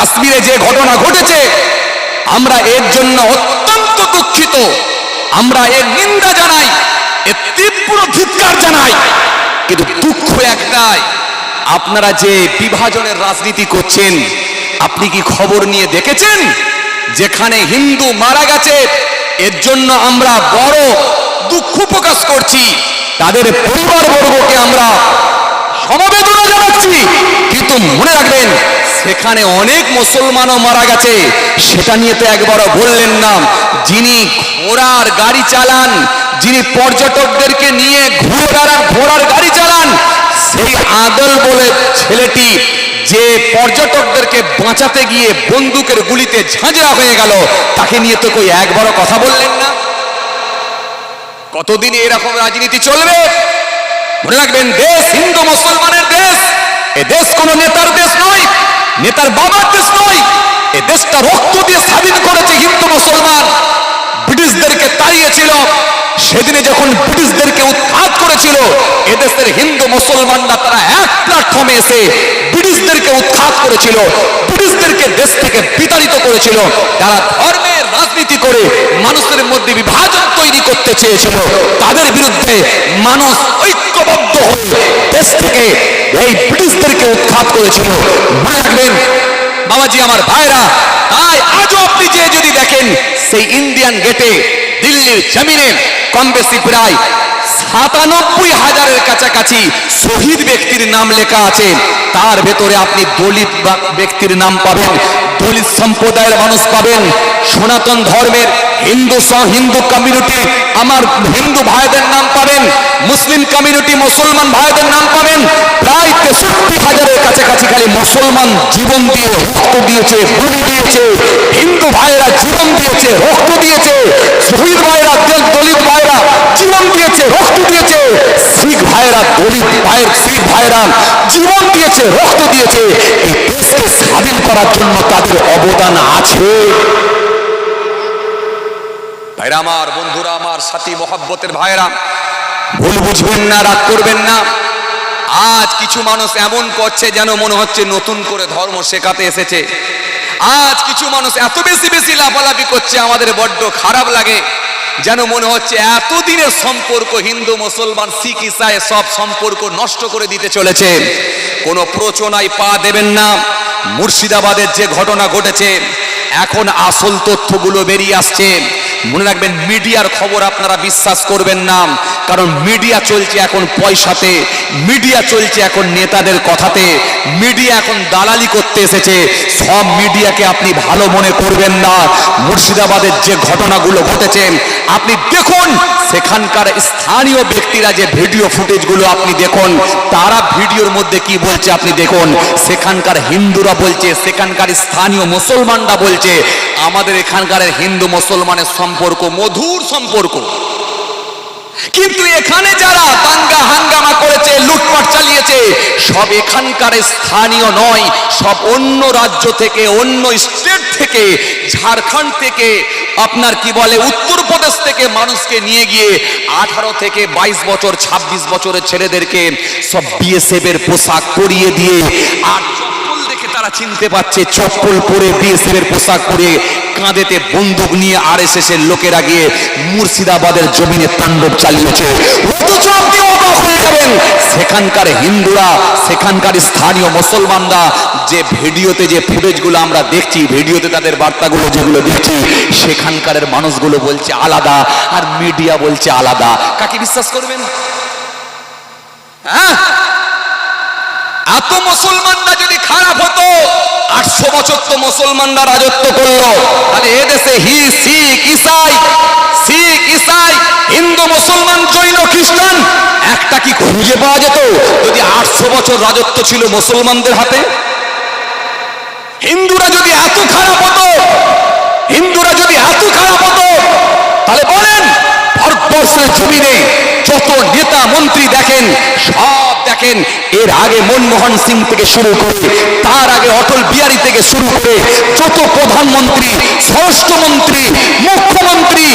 কাশ্মীরে যে ঘটনা ঘটেছে, আমরা এর জন্য অত্যন্ত দুঃখিত। আমরা এর নিন্দা জানাই, এর তীব্র ধিৎকার জানাই। কিন্তু দুঃখ একটাই, আপনারা যে বিভাজনের রাজনীতি করছেন, আপনি কি খবর নিয়ে দেখেছেন? যেখানে হিন্দু মারা গেছে, এর জন্য আমরা বড় দুঃখ প্রকাশ করছি। তাদের পরিবারবর্গকে আমরা সমবেদনা জানাচ্ছি। মনে রাখবেন, সেখানে অনেক মুসলমানও মারা গেছে। সেটা নিয়ে তো একবারও বললেন না। যিনি ঘোড়ার গাড়ি চালান, যিনি পর্যটকদেরকে নিয়ে বেড়ান ঘোড়ার গাড়ি চালান, সেই আদল বলে ছেলেটি যে পর্যটকদেরকে বাঁচাতে গিয়ে বন্দুকের গুলিতে ঝাঁঝরা হয়ে গেল, তাকে নিয়ে তো কই একবারও কথা বললেন না। কতদিন এরকম রাজনীতি চলবে? মনে রাখবেন, দেশ হিন্দু মুসলমানের দেশ। এ দেশ কোন নেতার দেশ নয়, নেতার বাবার দেশ নয়। এ দেশটা রক্ত দিয়ে স্বাধীন করেছে হিন্দু মুসলমান। ব্রিটিশদেরকে তাড়িয়েছিল। সেদিনে যখন ব্রিটিশদেরকে উৎখাত করেছিল এদেশের হিন্দু মুসলমানরা তারা এক প্ল্যাটফর্মে এসে ব্রিটিশদেরকে উৎখাত করেছিল, ব্রিটিশদেরকে দেশ থেকে বিতাড়িত করেছিল। তারা ধর্মের রাজনীতি করে মানুষের মধ্যে বিভাজন তৈরি করতে চেয়েছিল, তাদের বিরুদ্ধে মানুষ ঐক্যবদ্ধ হয়ে দেশ থেকে এই ব্রিটিশদেরকে উৎখাত করেছিল। বাবাজি আমার ভাইরা, তাই আজও আপনি যে যদি দেখেন, সেই ইন্ডিয়ান গেটে দিল্লির জমিনে কম বেশি প্রায় সাতানব্বই হাজারের কাছাকাছি শহীদ ব্যক্তির নাম লেখা আছে। তার ভেতরে আপনি দলিত ব্যক্তির নাম পাবেন, দলিত সম্প্রদায়ের মানুষ পাবেন। সনাতন ধর্মের হিন্দু হিন্দু কমিউনিটি আমার হিন্দু ভাইদের নাম পাবেন, মুসলিম কমিউনিটি মুসলমান ভাইদের নাম পাবেন, প্রায় তেষট্টি হাজারের কাছাকাছি খালি মুসলমান জীবন দিয়ে রক্ত দিয়েছে, গুলি দিয়েছে, হিন্দু ভাইয়েরা জীবন দিয়েছে, রক্ত দিয়েছে, শহীদ ভাইয়েরা, দল- দলিত ভাইয়েরা জীবন দিয়েছে, রক্ত দিয়েছে, শিখ ভাইয়েরা, দলিত ভাইয়ের শিখ ভাইয়েরা জীবন দিয়েছে, রক্ত দিয়েছে, এই দেশকে স্বাধীন করার জন্য তাদের অবদান আছে। ভাইরা, আমার বন্ধুরা, আমার সাথী মহব্বতের ভাইরা, ভুল বুঝবেন না, রাগ করবেন না। আজ কিছু মানুষ এমন করছে যেন মনে হচ্ছে নতুন করে ধর্ম শেখাতে এসেছে। আজ কিছু মানুষ এত বেশি বেশি লাফালাফি করছে, আমাদের বড্ড খারাপ লাগে। যেন মনে হচ্ছে এতদিনের সম্পর্ক হিন্দু, মুসলমান, শিখ, ইসাই সব সম্পর্ক নষ্ট করে দিতে চলেছে। কোনো প্রচনায় পা দেবেন না। মুর্শিদাবাদের যে ঘটনা ঘটেছে, এখন আসল তথ্যগুলো বেরিয়ে আসছে। মনে রাখবেন, মিডিয়ার খবর আপনারা বিশ্বাস করবেন না, কারণ মিডিয়া চলছে এখন পয়সাতে, মিডিয়া চলছে এখন নেতাদের কথাতে, মিডিয়া এখন দালালি করতে এসেছে। সব মিডিয়াকে আপনি ভালো মনে করবেন না। মুর্শিদাবাদের যে ঘটনাগুলো ঘটেছে, আপনি দেখুন, সেখানকার স্থানীয় ব্যক্তিরা যে ভিডিও ফুটেজগুলো আপনি দেখুন, তারা ভিডিওর মধ্যে কি বলছে, আপনি দেখুন, সেখানকার হিন্দুরা বলছে, সেখানকার স্থানীয় মুসলমানরা বলছে, আমাদের এখানকার হিন্দু মুসলমানের সম্পর্ক মধুর সম্পর্ক। কিন্তু এখানে যারা দাঙ্গা হাঙ্গামা করেছে, লুটপাট চালিয়েছে, সব এখানকার স্থানীয় নয়, সব অন্য রাজ্য থেকে, অন্য স্টেট থেকে, ঝাড়খণ্ড থেকে, আপনার কি বলে, উত্তরপ্রদেশ থেকে মানুষকে নিয়ে গিয়ে আঠারো থেকে বাইশ বছর ২৬ বছরের ছেলেদেরকে সব বিএসএফ এর পোশাক পরিয়ে দিয়ে আর তারা চিনতে পারছে চপ্পল পরে বিএসএফ এর পোশাক পরে কাঁধেতে বন্দুক নিয়ে আর এস এস এর লোকেরা গিয়ে মুর্শিদাবাদের জমিনে তাণ্ডব চালিয়েছে। সেখানকার হিন্দুরা, সেখানকার স্থানীয় মুসলমানরা যে ভিডিওতে যে ফুটেজগুলো আমরা দেখছি, ভিডিওতে তাদের বার্তাগুলো যেগুলো দেখছি সেখানকার মানুষগুলো বলছে আলাদা আর মিডিয়া বলছে আলাদা। কাকে বিশ্বাস করবেন? হ্যাঁ? এত মুসলমানরা যদি খারাপ হতো, আটশো বছর তো মুসলমানরা রাজত্ব করল। তাহলে এদেশে হি শিখ ইসাই শিখ ইসাই, হিন্দু, মুসলমান, জৈন, খ্রিস্টান, একটা কি খুঁজে পাওয়া যেত? যদি আটশো বছর রাজত্ব ছিল মুসলমানদের হাতে? হিন্দুরা যদি এত খারাপ হতো, হিন্দুরা যদি এত খারাপ হতো তাহলে বলেন ভারতবর্ষের জমিনে যত নেতা মন্ত্রী দেখেন, সব দেখেন। এর আগে মনমোহন সিং থেকে শুরু করে, তার আগে অটল বিহারী থেকে শুরু করে যত প্রধানমন্ত্রী, স্বরাষ্ট্রমন্ত্রী, মুখ্যমন্ত্রী,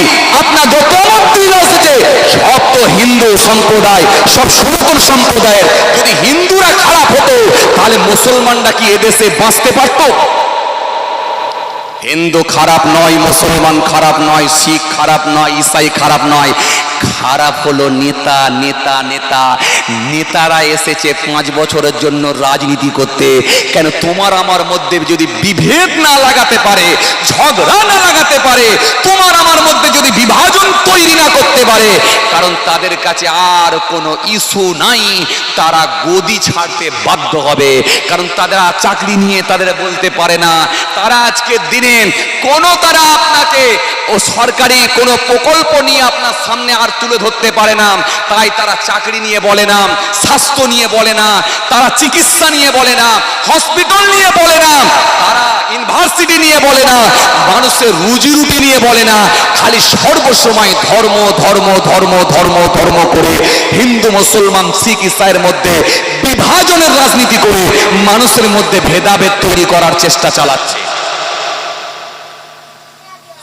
আপনার যত মন্ত্রীরা এসেছে, সব তো হিন্দু সম্প্রদায়, সব সনাতন সম্প্রদায়ের। যদি হিন্দুরা খারাপ হতো, তাহলে মুসলমানরা কি এদেশে বাঁচতে পারতো? হিন্দু খারাপ নয়, মুসলমান খারাপ নয়, শিখ খারাপ নয়, ইসাই খারাপ নয়। খারাপ হলো নেতা নেতা নেতা। নেতারা এসেছে পাঁচ বছরের জন্য রাজনীতি করতে। কেন তোমার আমার মধ্যে যদি বিভেদ না লাগাতে পারে, ঝগড়া না লাগাতে পারে, তোমার আমার মধ্যে যদি বিভাজন তৈরি না করতে পারে কারণ তাদের কাছে আর কোনো ইস্যু নাই। তারা গদি ছাড়তে বাধ্য হবে। কারণ তারা চাকরি নিয়ে তাদের বলতে পারে না। তারা আজকের দিনে কোনো তারা আপনাকে ও সরকারি কোনো প্রকল্প নিয়ে আপনার সামনে আর তুলে ধরতে পারে না। তাই তারা চাকরি নিয়ে বলে না, স্বাস্থ্য নিয়ে বলে না, তারা চিকিৎসা নিয়ে বলে না, হসপিটাল নিয়ে বলে না, তারা ইউনিভার্সিটি নিয়ে বলে না, মানুষের রুজি রুটি নিয়ে বলে না। খালি সর্বসময় ধর্ম ধর্ম ধর্ম ধর্ম ধর্ম করে হিন্দু, মুসলমান, শিখ, ইসাইয়ের মধ্যে বিভাজনের রাজনীতি করে মানুষের মধ্যে ভেদাভেদ তৈরি করার চেষ্টা চালাচ্ছে।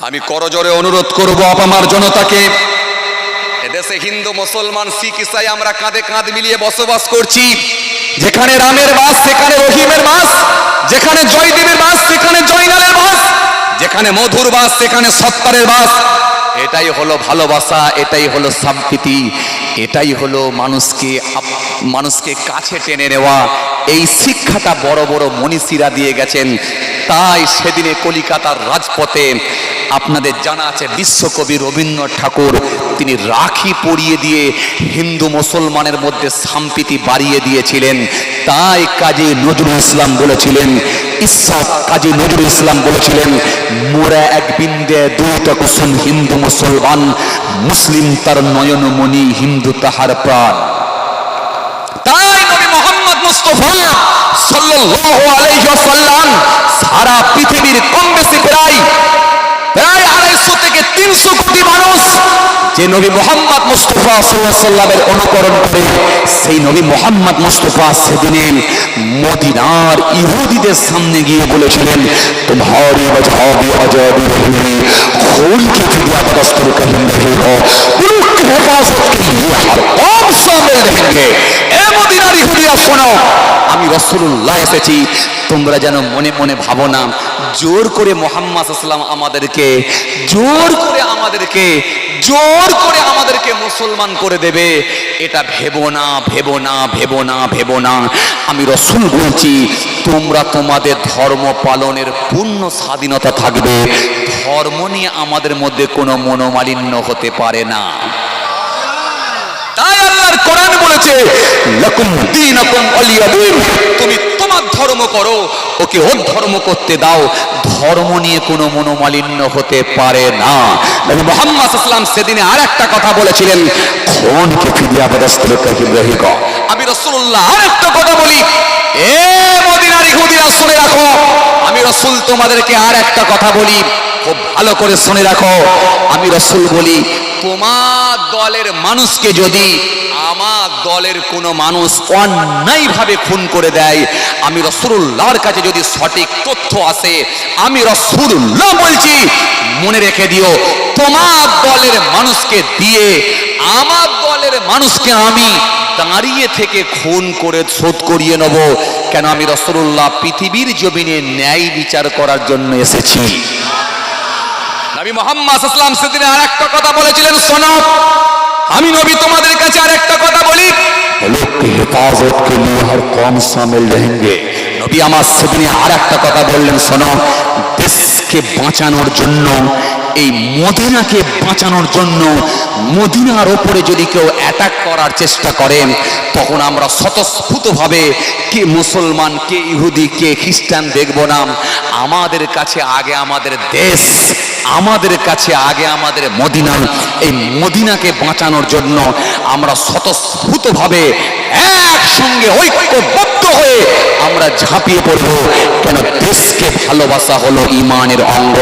আমি করজোরে অনুরোধ করব আপামার জনতাকে, এদেশে হিন্দু, মুসলমান, শিখ, ইসাই আমরা কাঁধে কাঁধ মিলিয়ে বসবাস করছি। যেখানে রামের বাস, সেখানে রহিমের বাস, যেখানে জয়দেবের বাস, সেখানে জয়নালের বাস, যেখানে মধুর বাস, সেখানে সত্তারের বাস এটাই হলো ভালোবাসা, এটাই হলো সম্প্রীতি, এটাই হলো মানুষকে মানুষকে কাছে টেনে নেওয়া। এই শিক্ষাটা বড় বড় মনীষীরা দিয়ে গেছেন। তাই সেদিনে কলিকাতার রাজপথে আপনাদের জানা আছে বিশ্বকবি রবীন্দ্রনাথ ঠাকুর। তিনি রাখি পরিয়ে দিয়ে হিন্দু মুসলমানের মধ্যে সম্প্রীতি বাড়িয়ে দিয়েছিলেন। তাই কাজী নজরুল ইসলাম বলেছিলেন ঈশ্বর কাজী নজরুল ইসলাম বলেছিলেন, মোরা এক বিন্দে দুইটা কুসুম হিন্দু মুসলমান, মুসলিম তার নয়নমণি, হিন্দু তাহার প্রাণ। তাই নবী মোহাম্মদ মুস্তফা সাল্লাল্লাহু আলাইহি ওয়াসাল্লাম সারা পৃথিবীর কম বেশি প্রায় প্রায় আড়াইশো থেকে তিনশো কোটি মানুষ যে নবী মোহাম্মদ মুস্তফা সাল্লাহ সাল্লামের অনুকরণ করে সেই নবী মোহাম্মদ মুস্তফা সেদিনে মদিনার ইহুদিদের সামনে গিয়ে বলেছিলেন তোমারি মজহাবি আজাদি রহি खून की फिदिया बदस्तूर कहीं नहीं हो मुल्क की हिफाजत के लिए हर कौम शामिल रहेंगे এ মদিনার শোনো। আমি রসুল্লাহ এসেছি, তোমরা যেন মনে মনে ভাবো না, জোর করে মোহাম্মদ আসলাম আমাদেরকে, জোর করে আমাদেরকে, জোর করে আমাদেরকে মুসলমান করে দেবে। এটা ভেবো না ভেবো না ভেবো না ভেবো না। আমি রসুল বলছি, তোমরা তোমাদের ধর্ম পালনের পূর্ণ স্বাধীনতা থাকবে। ধর্ম নিয়ে আমাদের মধ্যে কোনো মনোমালিন্য হতে পারে না। বলেছে তুমি তোমার ধর্ম করো, ওকে ওর ধর্ম করতে দাও। ধর্ম নিয়ে কোনো মনোমালিন্য হতে পারে না। নবী মুহাম্মদ সাল্লাল্লাহু সেদিনে আর একটা কথা বলেছিলেন খুন কে ফিদিয়া বদস্তর কহিম রহিগা আমি রাসূলুল্লাহ আর একটা কথা বলি, এ শুনে রাখো। আমি রসুল তোমাদেরকে আর একটা কথা বলি, খুব ভালো করে শুনে রাখো। আমি রসুল বলি, তোমার দলের মানুষকে যদি আমার দলের কোনো মানুষ অন্যায়ভাবে খুন করে দেয়। আমি রসুল্লাহর কাছে যদি সঠিক তথ্য আসে, আমি রসুল্লাহ বলছি, মনে রেখে দিও, তোমার দলের মানুষকে দিয়ে, আমার দলের মানুষকে আমি দাঁড়িয়ে থেকে খুন করে শোধ করিয়ে নেব। কেন আমি রসুল্লাহ পৃথিবীর জমিনে ন্যায় বিচার করার জন্য এসেছি। নবী মোহাম্মদ ইসলাম সেদিনে আর একটা কথা বলেছিলেন, শোনো। আমি নবী তোমাদের কাছে আর একটা কথা বলি। হেফাজত কে লিয়ে কম সামিল রহেঙ্গে। নবী আমার সেদিনে আর একটা কথা বললেন, শোনো, দেশকে বাঁচানোর জন্য এই মদিনাকে বাঁচানোর জন্য মদিনার ওপরে যদি কেউ অ্যাটাক করার চেষ্টা করেন তখন আমরা স্বতঃস্ফূর্তভাবে কে মুসলমান, কে ইহুদি, কে খ্রিস্টান দেখব না। আমাদের কাছে আগে আমাদের দেশ, আমাদের কাছে আগে আমাদের মদিনা। এই মদিনাকে বাঁচানোর জন্য আমরা স্বতঃস্ফূর্তভাবে একসঙ্গে ঐক্যবদ্ধ হয়ে আমরা ঝাঁপিয়ে পড়ব। কেন দেশকে ভালোবাসা হলো ইমানের অঙ্গ।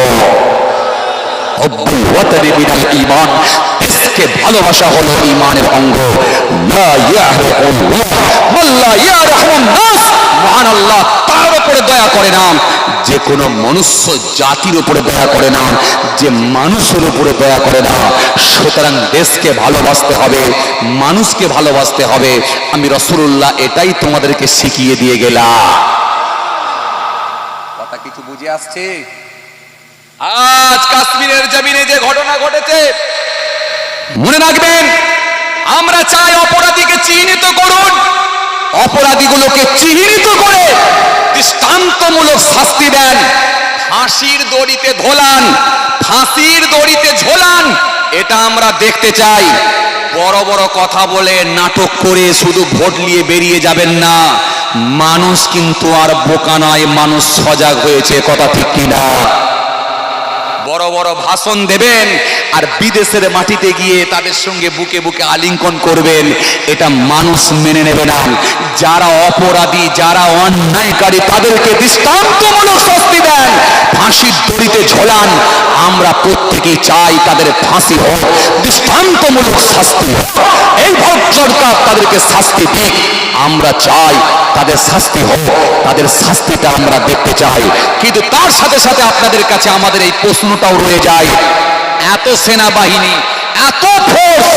ঈমান। দেশকে ভালোবাসা হলো ঈমানের অঙ্গ। মহান তার উপরে দয়া করে না যে কোনো মনুষ্য জাতির উপরে দয়া করে না যে মানুষের উপরে দয়া করে না সুতরাং দেশকে ভালোবাসতে হবে, মানুষকে ভালোবাসতে হবে। আমি রসুল্লাহ এটাই তোমাদেরকে শিখিয়ে দিয়ে গেলাম। কথা কিছু বুঝে আসছে? আজ কাশ্মীরের জমিনে যে ঘটনা ঘটেছে, মনে রাখবেন, আমরা চাই অপরাধীকে চিহ্নিত করুন। অপরাধীগুলোকে চিহ্নিত করে দৃষ্টান্তমূলক শাস্তি দেন। ফাঁসির দড়িতে ধোলান ফাঁসির দড়িতে ঝোলান, এটা আমরা দেখতে চাই। বড় বড় কথা বলে নাটক করে শুধু ভোট নিয়ে বেরিয়ে যাবেন না, মানুষ কিন্তু আর বোকা নয়, মানুষ সজাগ হয়েছে, কথা ঠিক কিনা? বড় বড় ভাষণ দেবেন আর বিদেশের মাটিতে গিয়ে তাদের সঙ্গে বুকে বুকে আলিঙ্কন করবেন, এটা মানুষ মেনে নেবে না। যারা অপরাধী, যারা অন্যায়কারী, তাদেরকে দৃষ্টান্তমূলক শাস্তি দেন। ফাঁসির দড়িতে ঝোলান। আমরা প্রত্যেকেই চাই তাদের ফাঁসি হোক, দৃষ্টান্তমূলক শাস্তি। এই ভারত সরকার তাদেরকে শাস্তি দিক। আমরা চাই তাদের শাস্তি হোক, তাদের শাস্তিটা আমরা দেখতে চাই। কিন্তু তার সাথে সাথে আপনাদের কাছে আমাদের এই প্রশ্নটাও রয়ে যায়। এত সেনাবাহিনী, এত ফোর্স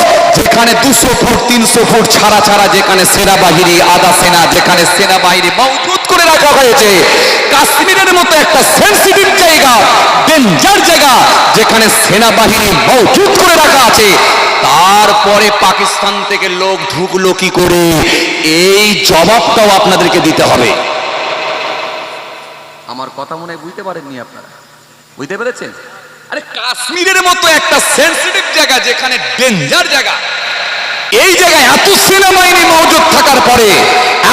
যেখানে দুশো ফুট, তিনশো ফুট ছাড়া ছাড়া, যেখানে সেনাবাহিনী, আধা সেনা, যেখানে সেনাবাহিনী মজুত করে রাখা হয়েছে। কাশ্মীরের মতো একটা সেন্সিটিভ জায়গা ডেঞ্জার জায়গা, যেখানে সেনাবাহিনী মজুত করে রাখা আছে। তারপরে পাকিস্তান থেকে লোক ঢুকলো কি করে? এই জবাবটাও আপনাদেরকে দিতে হবে। আমার কথা মনে হয় বুঝতে পারেননি আপনারা। বুঝতে পেরেছেন? আরে, কাশ্মীরের মতো একটা সেন্সিটিভ জায়গা, যেখানে ডেঞ্জার জায়গা এই জায়গায় এত সেনাবাহিনী মজুদ থাকার পরে,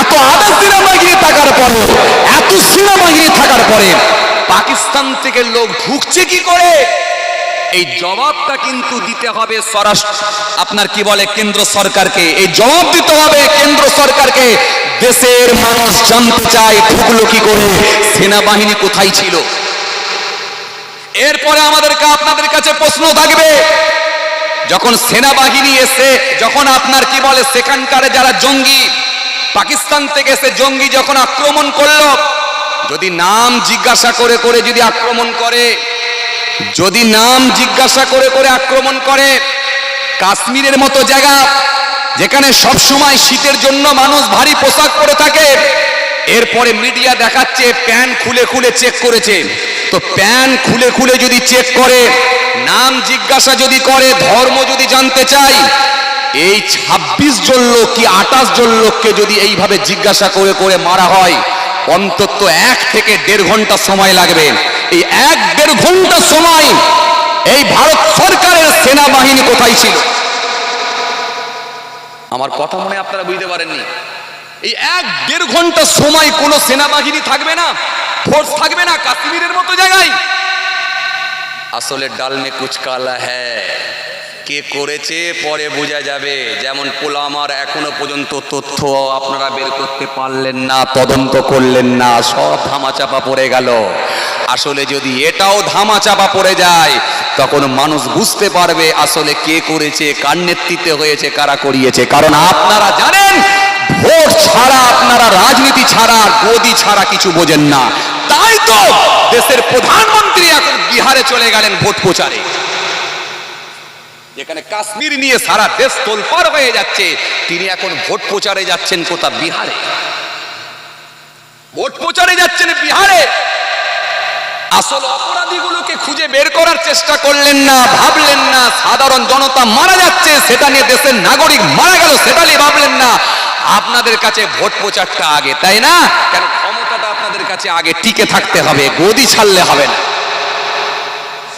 এত আধা সেনাবাহিনী থাকার পরে, এত সেনাবাহিনী থাকার পরে পাকিস্তান থেকে লোক ঢুকছে কি করে? এই জবাবটা কিন্তু দিতে হবে স্বরাষ্ট্র, আপনার কি বলে কেন্দ্র সরকারকে? এই জবাব দিতে হবে কেন্দ্র সরকারকে। দেশের মানুষ জানতে চায়, ঢুকলো কি করে? সেনাবাহিনী কোথায় ছিল? এরপরে আমাদেরকে আপনাদের কাছে প্রশ্ন থাকবে যখন সেনাবাহিনী এসে, যখন আপনার কি বলে, সেখানকার যারা জঙ্গি, পাকিস্তান থেকে এসে জঙ্গি যখন আক্রমণ করল, যদি নাম জিজ্ঞাসা করে করে যদি আক্রমণ করে, যদি নাম জিজ্ঞাসা করে করে আক্রমণ করে, কাশ্মীরের মতো জায়গা যেখানে সব সময় শীতের জন্য মানুষ ভারী পোশাক পরে থাকে এরপরে মিডিয়া দেখাচ্ছে, প্যান খুলে খুলে চেক করেছে। তো প্যান খুলে খুলে যদি চেক করে, নাম জিজ্ঞাসা যদি করে, ধর্ম যদি জানতে চাই এই ২৬ জন লোক কি আঠাশ জন লোককে যদি এইভাবে জিজ্ঞাসা করে করে মারা হয়, অন্তত এক থেকে দেড় ঘণ্টা সময় লাগবে। এই এক দেড় ঘণ্টা সময় এই ভারত সরকারের সেনাবাহিনী কোথায় ছিল? আমার কথা মনে আপনারা বুঝতে পারেননি। এই এক দেড় ঘণ্টা সময় কোনো সেনাবাহিনী থাকবে না ফোর্স থাকবে না, কাশ্মীরের মতো জায়গায়। আসলে ডাল মে কুচ কালা হ্যায়। কে করেছে পরে বোঝা যাবে। যেমন পোলামার এখনও পর্যন্ত তথ্য আপনারা বের করতে পারলেন না, তদন্ত করলেন না, সব ধামাচাপা পড়ে গেল। আসলে যদি এটাও ধামাচাপা পড়ে যায়, তখন মানুষ বুঝতে পারবে আসলে কে করেছে, কার নেতৃত্বে হয়েছে, কারা করিয়েছে। কারণ আপনারা জানেন ভোট ছাড়া, আপনারা রাজনীতি ছাড়া, গদি ছাড়া কিছু বোঝেন না। তাই তো দেশের প্রধানমন্ত্রী এখন বিহারে চলে গেলেন ভোট প্রচারে। যেখানে কাশ্মীর নিয়ে সারা দেশ তোলপার হয়ে যাচ্ছে, তিনি এখন ভোট প্রচারে যাচ্ছেন কোথা বিহারে। ভোট প্রচারে যাচ্ছেন বিহারে। আসল অপরাধীগুলোকে খুঁজে বের করার চেষ্টা করলেন না, ভাবলেন না, সাধারণ জনতা মারা যাচ্ছে, সেটা নিয়ে দেশের নাগরিক মারা গেল, সেটা নিয়ে ভাবলেন না। আপনাদের কাছে ভোট প্রচারটা আগে, তাই না? কেন ক্ষমতাটা আপনাদের কাছে আগে টিকে থাকতে হবে, গদি ছাড়লে হবে না।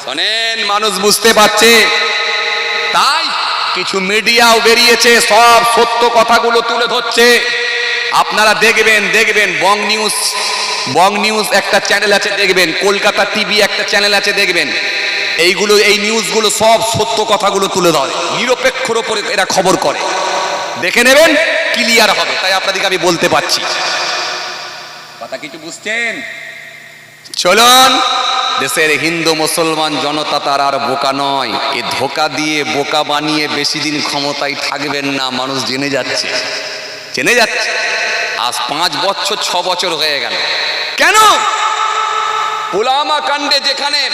শোনেন, মানুষ বুঝতে পারছে? তাই কিছু মিডিয়াও বেরিয়েছে, সব সত্য কথাগুলো তুলে ধরছে। আপনারা দেখবেন দেখবেন, বং নিউজ বং নিউজ একটা চ্যানেল আছে, দেখবেন। কলকাতা টিভি একটা চ্যানেল আছে, দেখবেন। এইগুলো, এই নিউজগুলো সব সত্য কথাগুলো তুলে ধরে। নিরপেক্ষর ওপরে এরা খবর করে। দেখে নেবেন ক্লিয়ার হবে। তাই আপনাদেরকে আমি বলতে পারছি। কথা কিছু বুঝছেন? চলুন দেশের হিন্দু মুসলমান জনতা তার আর বোকা নয়। এ ধোকা দিয়ে বোকা বানিয়ে বেশি দিন ক্ষমতায় থাকবেন না মানুষ জেনে যাচ্ছে। জেনে যাচ্ছে। আজ পাঁচ বছর ছ বছর হয়ে গেল। কেন? পুলামা কাণ্ডে যেখানে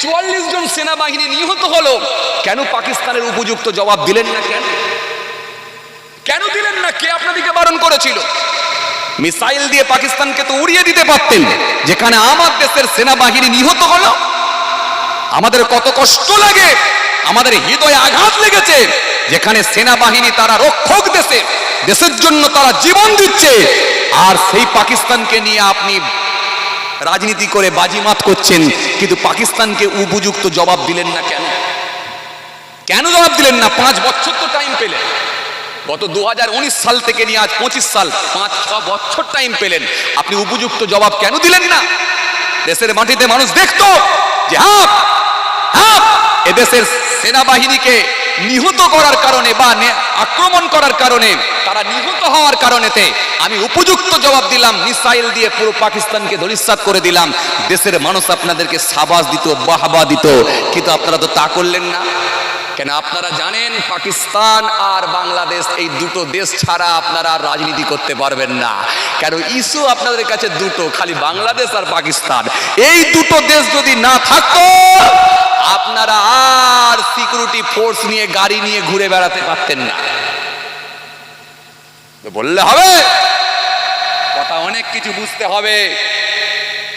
চুয়াল্লিশ জন সেনাবাহিনী নিহত হলো কেন পাকিস্তানের উপযুক্ত জবাব দিলেন না কেন? কেন দিলেন না? কে আপনাদেরকে বারণ করেছিল? মিসাইল দিয়ে পাকিস্তানকে তো উড়িয়ে দিতে পারতেন। যেখানে আমার দেশের সেনাবাহিনী নিহত হলো, আমাদের কত কষ্ট লাগে, আমাদের হৃদয়ে আঘাত লেগেছে, যেখানে সেনাবাহিনী তারা রক্ষক দেশে, দেশের জন্য তারা জীবন দিচ্ছে, আর সেই পাকিস্তানকে নিয়ে আপনি রাজনীতি করে বাজিমাত করছেন, কিন্তু পাকিস্তানকে উপযুক্ত জবাব দিলেন না কেন? কেন জবাব দিলেন না? পাঁচ বছর তো টাইম পেলেন। গত দু হাজার উনিশ সাল থেকে নিয়ে আজ পঁচিশ সাল, পাঁচ, ছ বছর টাইম পেলেন। আপনি উপযুক্ত জবাব কেন দিলেন না? দেশের মাটিতে মানুষ দেখতো যে হ্যাঁ হ্যাঁ এদেশের সেনাবাহিনীকে নিহত করার কারণে বা আক্রমণ করার কারণে, তারা নিহত হওয়ার কারণেতে আমি উপযুক্ত জবাব দিলাম, মিসাইল দিয়ে পুরো পাকিস্তানকে ধরিসাত করে দিলাম। দেশের মানুষ আপনাদেরকে সাবাস দিত, বাহবা দিত, কিন্তু আপনারা তো তা করলেন না। কেন আপনারা জানেন পাকিস্তান আর বাংলাদেশ এই দুটো দেশ ছাড়া আপনারা রাজনীতি করতে পারবেন না। কেন ইস্যু আপনাদের কাছে দুটো, খালি বাংলাদেশ আর পাকিস্তান। এই দুটো দেশ যদি না থাকতো, আপনারা আর সিকিউরিটি ফোর্স নিয়ে, গাড়ি নিয়ে ঘুরে বেড়াতে পারতেন না। বললে হবে, কথা অনেক কিছু বুঝতে হবে।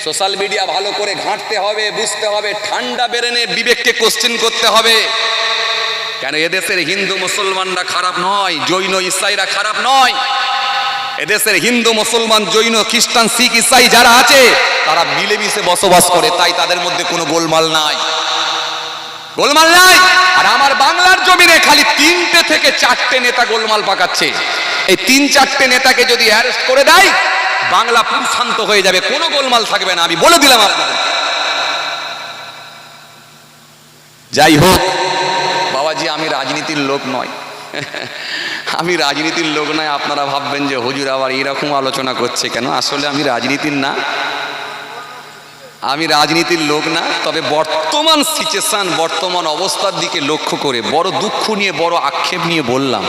সোশ্যাল মিডিয়া ভালো করে ঘাঁটতে হবে, বুঝতে হবে, ঠান্ডা বেড়ে বেরেনে বিবেককে কোশ্চেন করতে হবে। কেন এদেশের হিন্দু মুসলমানরা খারাপ নয়, জৈন ইসাইরা খারাপ নয়। এদেশের হিন্দু মুসলমান, জৈন, খ্রিস্টান, শিখ, ইসাই যারা আছে, তারা মিলেমিশে বসবাস করে, তাই তাদের মধ্যে কোনো গোলমাল নাই। গোলমাল নাই। আর আমার বাংলার জমিনে খালি তিনটে থেকে চারটে নেতা গোলমাল পাকাচ্ছে। এই তিন চারটে নেতাকে যদি অ্যারেস্ট করে দেয়, বাংলা শান্ত হয়ে যাবে, কোনো গোলমাল থাকবে না। আমি বলে দিলাম আপনাদের। যাই হোক লোক নয়। আমি রাজনীতির লোক নয়, আপনারা ভাববেন যে হুজুর আবার এরকম আলোচনা করছে কেন? আসলে আমি রাজনীতির না। আমি রাজনীতির লোক না, তবে বর্তমান সিচুয়েশন বর্তমান অবস্থার দিকে লক্ষ্য করে বড় দুঃখ নিয়ে, বড় আক্ষেপ নিয়ে বললাম।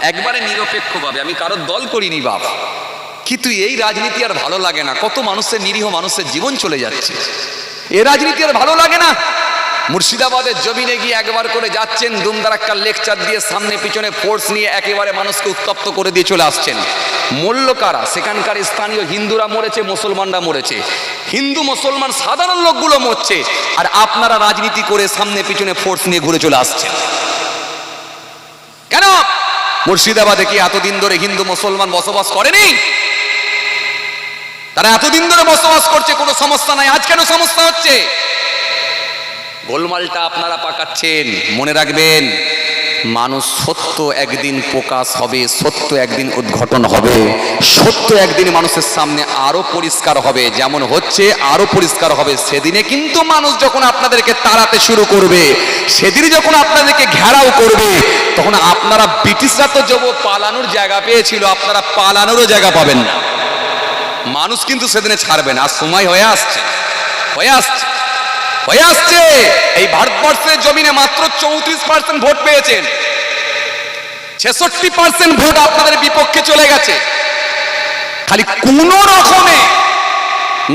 একবারে নিরপেক্ষভাবে, আমি কারোর দল করিনি বাপ। কিন্তু এই রাজনীতি আর ভালো লাগে না। কত মানুষের নিরীহ মানুষের জীবন চলে যাচ্ছে। এ রাজনীতি আর ভালো লাগে না। মুর্শিদাবাদের জমিনে গিয়ে একবার করে যাচ্ছেন দুমদারাক্কার লেকচার দিয়ে সামনে পিছনে ফোর্স নিয়ে একেবারে মানুষকে উত্তপ্ত করে দিয়ে চলে আসছেন। মূল্য কারা সেখানকার স্থানীয় হিন্দুরা মরেছে, মুসলমানরা মরেছে। হিন্দু, মুসলমান, সাধারণ লোকগুলো মরছে। আর আপনারা রাজনীতি করে সামনে পিছনে ফোর্স নিয়ে ঘুরে চলে আসছেন। কেন? মুর্শিদাবাদে কি এতদিন ধরে হিন্দু, মুসলমান বসবাস করেনি? তারা এতদিন ধরে বসবাস করছে, কোনো সমস্যা নাই। আজ কেন সমস্যা হচ্ছে? গোলমালটা আপনারা পাকাচ্ছেন, মনে রাখবেন, মানুষ সত্য একদিন প্রকাশ হবে, সত্য একদিন উদ্ঘটন হবে, সত্য একদিন মানুষের সামনে আরও পরিষ্কার হবে, যেমন হচ্ছে আরও পরিষ্কার হবে। সেদিনে কিন্তু মানুষ যখন আপনাদেরকে তাড়াতে শুরু করবে সেদিন যখন আপনাদেরকে ঘেরাও করবে, তখন আপনারা ব্রিটিশরা তো যব পালানোর জায়গা পেয়েছিল, আপনারা পালানোরও জায়গা পাবেন না। মানুষ কিন্তু সেদিনে ছাড়বে না, আর সময় হয়ে আসছে হয়ে আসছে। হয়ে আসছে। এই ভারতবর্ষের জমিনে মাত্র চৌত্রিশ পার্সেন্ট ভোট পেয়েছেন। ছেষট্টি পার্সেন্ট ভোট আপনাদের বিপক্ষে চলে গেছে। খালি কোন রকমে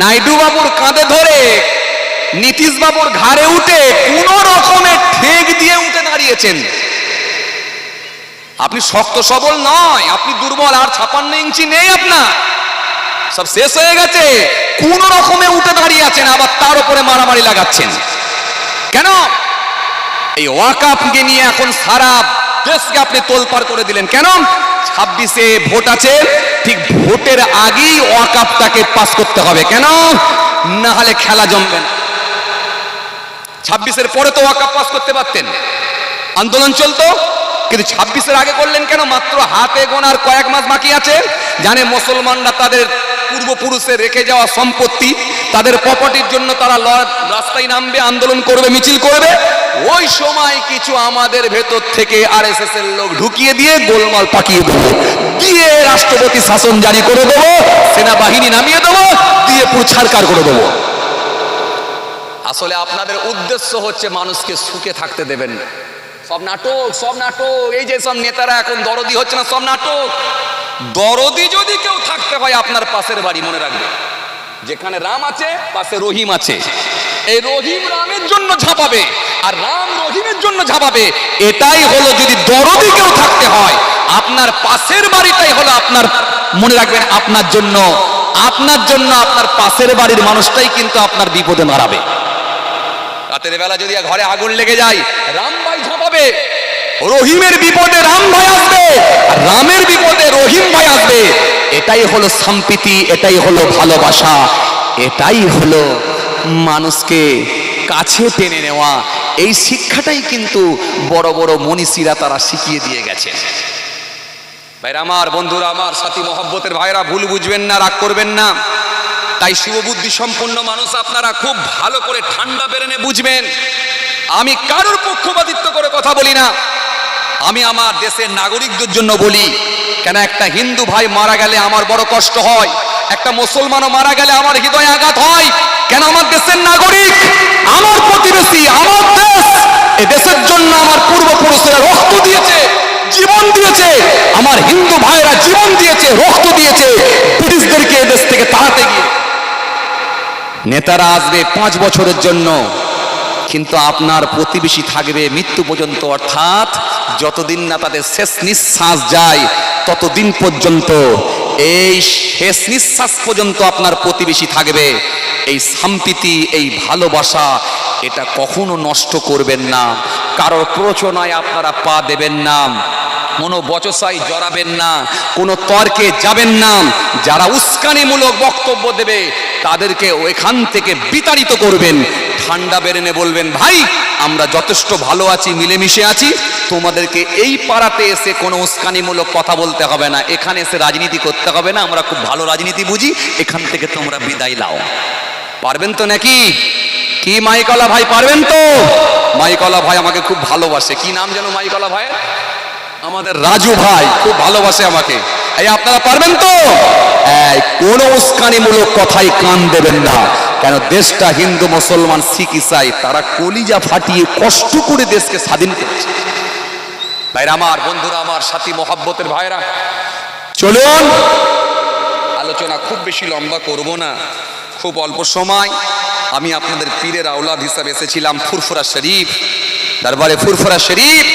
নাইডু বাবুর কাঁধে ধরে নীতিশ বাবুর ঘাড়ে উঠে কোন রকমে ঠেক দিয়ে উঠে দাঁড়িয়েছেন। আপনি শক্ত সবল নয়, আপনি দুর্বল, আর ছাপান্ন ইঞ্চি নেই আপনার। সব শেষ হয়ে গেছে। কোন রকমে উঠে দাঁড়িয়ে আছেন, আবার তার উপরে মারামারি লাগাচ্ছেন। কেন? এই ওয়াকাপকে নিয়ে এখন সারা দেশকে আপনি তোলপাড় করে দিলেন। কেন? ছাব্বিশে ভোট আছে, ঠিক ভোটের আগেই ওয়াকাপটাকে পাস করতে হবে। কেন? না হলে খেলা জমবে না। ছাব্বিশের পরে তো ওয়াকাপ পাস করতে পারতেন। আন্দোলন চলতো, কিন্তু ছাব্বিশের আগে করলেন কেন? মাত্র হাতে গোনার কয়েক মাস বাকি আছে। জানে মুসলমানরা তাদের পূর্বপুরুষে রেখে যাওয়া সম্পত্তি তাদের প্রপার্টির জন্য তারা রাস্তায় নামবে, আন্দোলন করবে, মিছিল করবে। ওই সময় কিছু আমাদের ভেতর থেকে আর এর লোক ঢুকিয়ে দিয়ে গোলমাল পাকিয়ে দেবো। দিয়ে রাষ্ট্রপতি শাসন জারি করে দেবো, সেনাবাহিনী নামিয়ে দেবো, দিয়ে পুরো ছাড়কার করে দেবো। আসলে আপনাদের উদ্দেশ্য হচ্ছে মানুষকে সুখে থাকতে দেবেন। না সব নাটক সব নাটক। এই যে সব নেতারা এখন দরদি হচ্ছে না, সব নাটক। দরদি যদি কেউ থাকতে হয় আপনার পাশের বাড়ি, মনে রাখবে। যেখানে রাম আছে, পাশে রহিম আছে। এই রহিম রামের জন্য ঝাঁপাবে, আর রাম রহিমের জন্য ঝাঁপাবে। এটাই হলো যদি দরদি কেউ থাকতে হয়, আপনার পাশের বাড়িটাই হলো আপনার, মনে রাখবেন, আপনার জন্য। আপনার জন্য আপনার পাশের বাড়ির মানুষটাই কিন্তু আপনার বিপদে মারাবে। রাতের বেলা যদি ঘরে আগুন লেগে যায়, রাম ভাই ঝাঁপাবে রহিমের বিপদে রাম ভাই আসবে, আর রামের বিপদে রহিম ভাই আসবে। এটাই হলো সম্প্রীতি, এটাই হলো ভালোবাসা, এটাই হলো মানুষকে কাছে টেনে নেওয়া। এই শিক্ষাটাই কিন্তু বড় বড় মনীষীরা তারা শিখিয়ে দিয়ে গেছে। ভাইরা আমার, বন্ধুরা আমার, সাথী মহব্বতের ভাইরা, ভুল বুঝবেন না, রাগ করবেন না। তাই শুভবুদ্ধি সম্পন্ন মানুষ আপনারা খুব ভালো করে ঠান্ডা বেরেনে বুঝবেন। আমি কারোর পক্ষপাতিত্ব করে কথা বলি না। আমি আমার দেশের নাগরিকদের জন্য বলি, কেন একটা হিন্দু ভাই মারা গেলে আমার বড় কষ্ট হয়, একটা মুসলমানও মারা গেলে আমার হৃদয় আঘাত হয়, কেন আমার দেশের নাগরিক, আমার প্রতিবেশী, আমার দেশ, এ দেশের জন্য আমার পূর্বপুরুষেরা রক্ত দিয়েছে, জীবন দিয়েছে, আমার হিন্দু ভাইরা জীবন দিয়েছে, রক্ত দিয়েছে, ব্রিটিশদেরকে এদেশ থেকে তাড়াতে গিয়ে। নেতারা আসবে পাঁচ বছরের জন্য। কিন্তু আপনার প্রতিবেশী থাকবে মৃত্যু পর্যন্ত, অর্থাৎ যতদিন না তাদের শেষ নিঃশ্বাস যায়, ততদিন পর্যন্ত এই শেষ নিঃশ্বাস পর্যন্ত আপনার প্রতিবেশী থাকবে। এই সম্প্রীতি, এই ভালোবাসা, এটা কখনো নষ্ট করবেন না। কারোর প্রচনায় আপনারা পা দেবেন না। কোনো বচসায় জড়াবেন না। কোনো তর্কে যাবেন না। যারা উস্কানিমূলক বক্তব্য দেবে, তাদেরকে ওইখান থেকে বিতাড়িত করবেন। ঠান্ডা বেরেনে বলবেন, ভাই, আমরা যথেষ্ট ভালো আছি, মিলেমিশে আছি। তোমাদেরকে এই পাড়াতে এসে কোনো উস্কানিমূলক কথা বলতে হবে না। এখানে এসে রাজনীতি করতে হবে না। আমরা খুব ভালো রাজনীতি বুঝি। এখান থেকে তোমরা বিদায় লাও পারবেন তো নাকি? কি মাইকলা ভাই, পারবেন তো? মাইকলা ভাই আমাকে খুব ভালোবাসে। কি নাম যেন মাইকলা ভাই আমাদের রাজু ভাই খুব ভালোবাসে আমাকে। এই আপনারা পারবেন তো? কোন উস্কানিমূলক কথাই কান দেবেন না। কেন দেশটা হিন্দু, মুসলমান, শিখ, ইসাই, তারা কলিজা ফাটিয়ে কষ্ট করে দেশকে স্বাধীন করেছে। ভাইরা আমার, বন্ধুরা আমার, সাথী, মহাব্বতের ভাইরা, চলুন, আলোচনা খুব বেশি লম্বা করব না, খুব অল্প সময়। আমি আপনাদের পীরের আওলাদ হিসাবে এসেছিলাম ফুরফুরা শরীফ, দরবারে ফুরফুরা শরীফ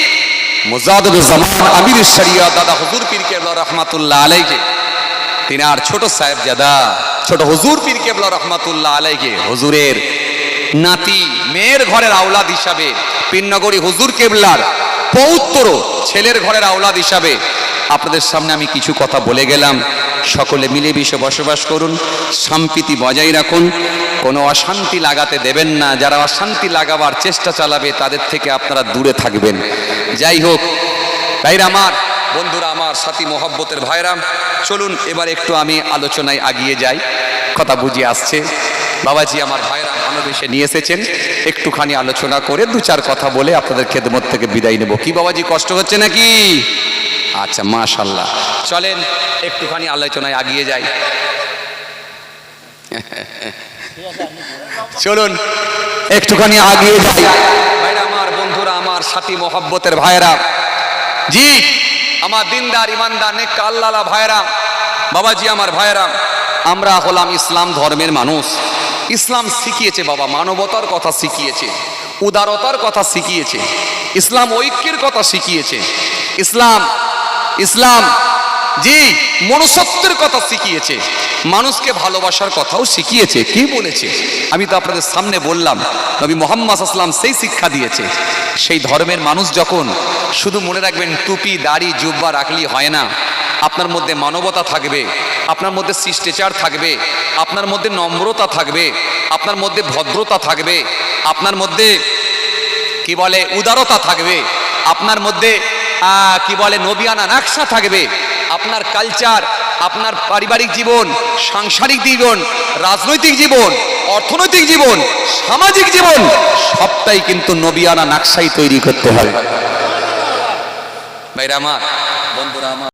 মুজাদুল জামান, আমির শরিয়া, দাদা হুজুর পীর কেবলা রহমাতুল্লাহ আলাইকে তিনি আর ছোট সাহেব জাদা ছোট হুজুর পীর কেবলা রহমাতুল্লাহ আলাইকে হুজুরের নাতি, মেয়ের ঘরের আওলাদ হিসাবে পীরনগরী হুজুর কেবলার পৌত্তর ছেলের ঘরের আওলাদ হিসাবে। আপনাদের সামনে আমি কিছু কথা বলে গেলাম। সকলে মিলেমিশে বসবাস করুন, সম্প্রীতি বজায় রাখুন। কোনো অশান্তি লাগাতে দেবেন না। যারা অশান্তি লাগাবার চেষ্টা চালাবে, তাদের থেকে আপনারা দূরে থাকবেন। যাই হোক, ভাইরা আমার বন্ধুরা, আমার সাথী মোহব্বতের ভাইরা, চলুন এবার একটু আমি আলোচনায় আগিয়ে যাই। কথা বুঝিয়ে আসছে। বাবাজি আমার ভাইরা ভালোবেসে নিয়ে এসেছেন। একটুখানি আলোচনা করে দু চার কথা বলে আপনাদের খেদমত থেকে বিদায় নেব। কি বাবাজি, কষ্ট হচ্ছে নাকি? আচ্ছা মাশাল্লাহ চলেন, একটুখানি আলোচনায় আগিয়ে যাই। চলুন, একটুখানি আগিয়ে যাই। ভাইরা, আমার বন্ধুরা, আমার সাথী মোহব্বতের ভাইরা। জি। আমার দিনদার, ইমানদার নেক আল্লাহ ভাইরা বাবাজি আমার ভাইরা আমরা হলাম ইসলাম ধর্মের মানুষ। ইসলাম শিখিয়েছে বাবা, মানবতার কথা শিখিয়েছে, উদারতার কথা শিখিয়েছে, ইসলাম ঐক্যের কথা শিখিয়েছে। ইসলাম ইসলাম জি, মনুষ্যত্বের কথা শিখিয়েছে। মানুষকে ভালোবাসার কথাও শিখিয়েছে। কি বলেছে? আমি তো আপনাদের সামনে বললাম, নবী মোহাম্মদ আসলাম সেই শিক্ষা দিয়েছে। সেই ধর্মের মানুষ যখন শুধু মনে রাখবেন টুপি, দাড়ি, জুব্বা রাখলি হয় না, আপনার মধ্যে মানবতা থাকবে, আপনার মধ্যে শিষ্টাচার থাকবে, আপনার মধ্যে নম্রতা থাকবে, আপনার মধ্যে ভদ্রতা থাকবে, আপনার মধ্যে, কি বলে, উদারতা থাকবে, আপনার মধ্যে কি বলে নবিয়ানা নাকশা থাকবে আপনার কালচার আপনার পারিবারিক জীবন, সাংসারিক জীবন, রাজনৈতিক জীবন, অর্থনৈতিক জীবন, সামাজিক জীবন, সবটাই কিন্তু নবিয়ানা নাকশাই তৈরি করতে হবে। ভাইরা আমার, বন্ধুরা আমার।